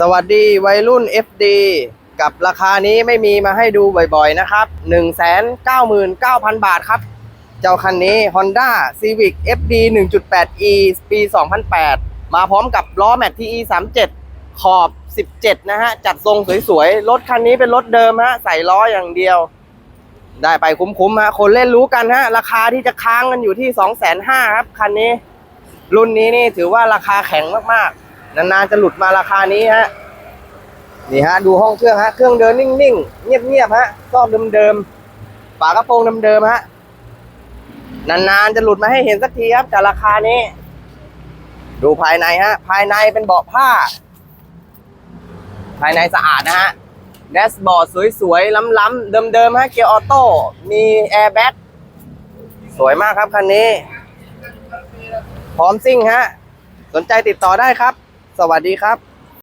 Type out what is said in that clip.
สวัสดีวัยรุ่น FD กับราคานี้ไม่มีมาให้ดูบ่อยๆนะครับ199,000 บาทครับ เจ้าคันนี้ Honda Civic FD 1.8e ปี 2008 มาพร้อมกับล้อแม็ก TE 37ขอบ 17 นะฮะ จัดทรงสวยๆ รถคันนี้เป็นรถเดิมฮะ ใส่ล้ออย่างเดียว ได้ไปคุ้มๆฮะ คนเล่นรู้กันฮะ ราคาที่จะค้างกันอยู่ที่ 2,500 0ครับ คันนี้ รุ่นนี้นี่ถือว่าราคาแข็งมากๆ นานๆจะหลุดมาราคานี้ฮะนี่ฮะดูห้องเครื่องฮะเครื่องเดินนิ่งๆ เงียบๆฮะซอกเดิมๆฝากระโปรงเดิมๆฮะนานๆจะหลุดมาให้เห็นสักทีครับจากราคานี้ ดูภายในฮะภายในเป็นเบาะผ้า ภายในสะอาดนะฮะแดชบอร์ดสวยๆ ล้ำๆเดิมๆฮะเกียร์ออโต้มีแอร์แบ็สวยมากครับคันนี้ พร้อมซิ่งฮะ สนใจติดต่อได้ครับ สวัสดีครับ